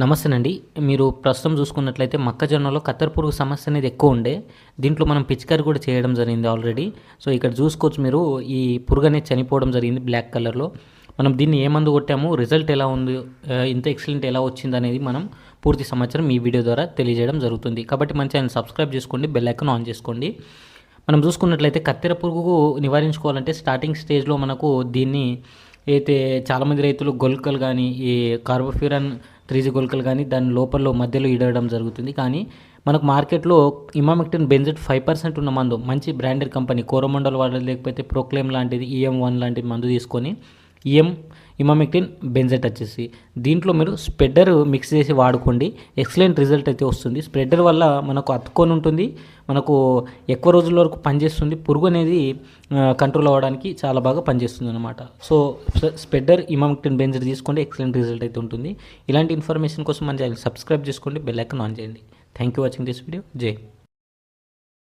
నమస్తేనండి. మీరు ప్రస్తుతం చూసుకున్నట్లయితే మొక్కజొన్నలో కత్తెర పురుగు సమస్య అనేది ఎక్కువ ఉండే. దీంట్లో మనం పిచికారి కూడా చేయడం జరిగింది ఆల్రెడీ సో ఇక్కడ చూసుకోవచ్చు మీరు ఈ పురుగు అనేది చనిపోవడం జరిగింది బ్లాక్ కలర్లో మనం దీన్ని ఏ మందు కొట్టాము రిజల్ట్ ఎలా ఉంది ఇంత ఎక్సలెంట్ ఎలా వచ్చింది అనేది మనం పూర్తి సమాచారం ఈ వీడియో ద్వారా తెలియజేయడం జరుగుతుంది. కాబట్టి మన ఛానల్ సబ్స్క్రైబ్ చేసుకోండి బెల్ ఐకాన్ ఆన్ చేసుకోండి. మనం చూసుకున్నట్లయితే కత్తెర పురుగు నివారించుకోవాలంటే స్టార్టింగ్ స్టేజ్లో మనకు దీన్ని అయితే చాలామంది రైతులు గొల్కలు కానీ ఈ కార్బోఫ్యూరన్ త్రీజీ గొల్కలు కానీ దాని లోపల మధ్యలో ఇడవడం జరుగుతుంది. కానీ మనకు మార్కెట్లో ఇమామెక్టిన్ బెంజెట్ ఫైవ్ పర్సెంట్ ఉన్న మందు మంచి బ్రాండెడ్ కంపెనీ కోరమండల్ వాడేది లేకపోతే ప్రోక్లేమ్ లాంటిది ఈఎం వన్ లాంటి మందు తీసుకొని ఈఎం ఇమామెక్టిన్ బెంజెట్ వచ్చేసి. దీంట్లో మీరు స్ప్రెడ్డర్ మిక్స్ చేసి వాడుకోండి. ఎక్సలెంట్ రిజల్ట్ అయితే వస్తుంది. స్ప్రెడ్డర్ వల్ల మనకు అతుక్కొని ఉంటుంది. మనకు ఎక్కువ రోజుల వరకు పనిచేస్తుంది. పురుగు అనేది కంట్రోల్ అవ్వడానికి చాలా బాగా పనిచేస్తుంది అనమాట సో స్ప్రెడ్డర్ ఇమామెక్టిన్ బెంజెట్ తీసుకోండి. ఎక్సలెంట్ రిజల్ట్ అయితే ఉంటుంది. ఇలాంటి ఇన్ఫర్మేషన్ కోసం మన ఛానల్ సబ్స్క్రైబ్ చేసుకోండి. బెల్ ఐకన్ ఆన్ చేయండి. Thank you watching this video జై